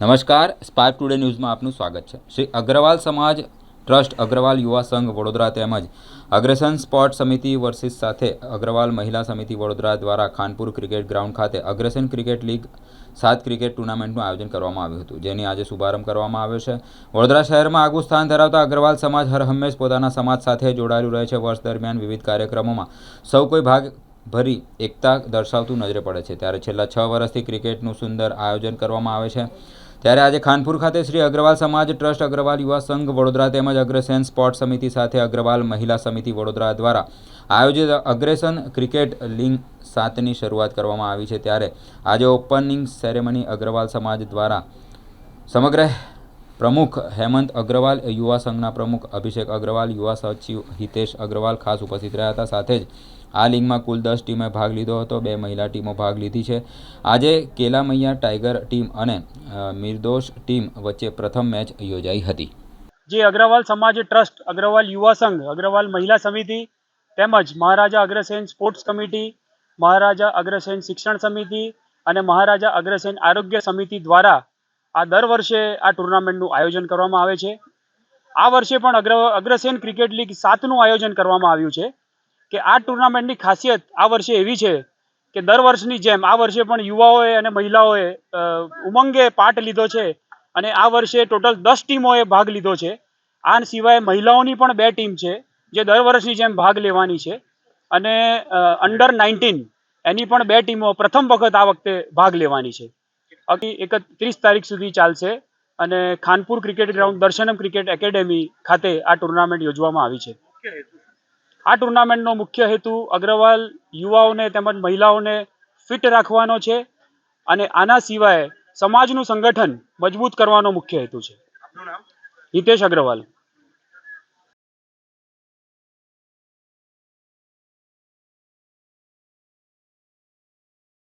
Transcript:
નમસ્કાર spark today ન્યૂઝમાં આપનું સ્વાગત છે. શ્રી અગ્રવાલ સમાજ ટ્રસ્ટ, અગ્રવાલ યુવા સંઘ, વડોદરા તેમજ અગ્રેસન સ્પોર્ટ સમિતિ વર્સિસ સાથે અગ્રવાલ મહિલા સમિતિ વડોદરા દ્વારા ખાનપુર ક્રિકેટ ગ્રાઉન્ડ ખાતે અગ્રેસન ક્રિકેટ લીગ સાત ક્રિકેટ ટુર્નામેન્ટનું આયોજન કરવામાં આવ્યું હતું, જેની આજે શુભારંભ કરવામાં આવ્યો છે. વડોદરા શહેરમાં આગવું સ્થાન ધરાવતા અગ્રવાલ સમાજ હર હંમેશ પોતાના સમાજ સાથે જોડાયેલું રહે છે. વર્ષ દરમિયાન વિવિધ કાર્યક્રમોમાં સૌ કોઈ ભાગ ભરી એકતા દર્શાવતું નજરે પડે છે. ત્યારે છેલ્લા છ વર્ષથી ક્રિકેટનું સુંદર આયોજન કરવામાં આવે છે. ત્યારે આજે ખાનપુર ખાતે શ્રી અગ્રવાલ સમાજ ટ્રસ્ટ અગ્રવાલ યુવા સંઘ વડોદરા તેમજ અગ્રસેન સ્પોર્ટ સમિતિ સાથે અગ્રવાલ મહિલા સમિતિ વડોદરા દ્વારા આયોજિત અગ્રેસન ક્રિકેટ લીગ સાતની શરૂઆત કરવામાં આવી છે. ત્યારે આજે ઓપનિંગ સેરેમની અગ્રવાલ સમાજ દ્વારા સમગ્ર પ્રમુખ હેમંત અગ્રવાલ, યુવા સંઘના પ્રમુખ અભિષેક અગ્રવાલ, યુવા સચિવ હિતેશ અગ્રવાલ ખાસ ઉપસ્થિત રહ્યા હતા. સાથે જ આ લીગમાં કુલ દસ ટીમે ભાગ લીધો હતો બે મહિલા ટીમો ભાગ લીધી છે. આજે કેલામૈયા ટાઈગર ટીમ અને અ, ટીમ વચ્ચે પ્રથમ મેચ યોજાઈ હતી. જે અગ્રવાલ સમાજ ટ્રસ્ટ અગ્રવાલ યુવા સંઘ અગ્રવાલ મહિલા સમિતિ તેમજ મહારાજા અગ્રસેન સ્પોર્ટ્સ કમિટી મહારાજા અગ્રસેન શિક્ષણ સમિતિ અને મહારાજા અગ્રસેન આરોગ્ય સમિતિ દ્વારા આ દર વર્ષે આ ટુર્નામેન્ટનું આયોજન કરવામાં આવે છે. આ વર્ષે પણ અગ્ર અગ્રસેન ક્રિકેટ લીગ સાતનું આયોજન કરવામાં આવ્યું છે. કે આ ટુર્નામેન્ટની ખાસિયત આ વર્ષે એવી છે કે દર વર્ષની જેમ આ વર્ષે પણ યુવાઓએ અને મહિલાઓએ ઉમંગે પાર્ટ લીધો છે અને આ વર્ષે ટોટલ દસ ટીમોએ ભાગ લીધો છે. આ સિવાય મહિલાઓની પણ બે ટીમ છે જે દર વર્ષની જેમ ભાગ લેવાની છે અને અંડર નાઇન્ટીન એની પણ બે ટીમો પ્રથમ વખત આ વખતે ભાગ લેવાની છે. એકત્રીસ તારીખ સુધી ચાલશે અને Khanpur cricket ground Darshanam cricket academy ખાતે આ ટુર્નામેન્ટ યોજવામાં આવી છે. આ ટુર્નામેન્ટનો મુખ્ય હેતુ અગ્રવાલ યુવાઓને તેમજ મહિલાઓને ફિટ રાખવાનો છે અને આના સિવાય સમાજનું સંગઠન મજબૂત કરવાનો મુખ્ય હેતુ છે. હિતેશ અગ્રવાલ.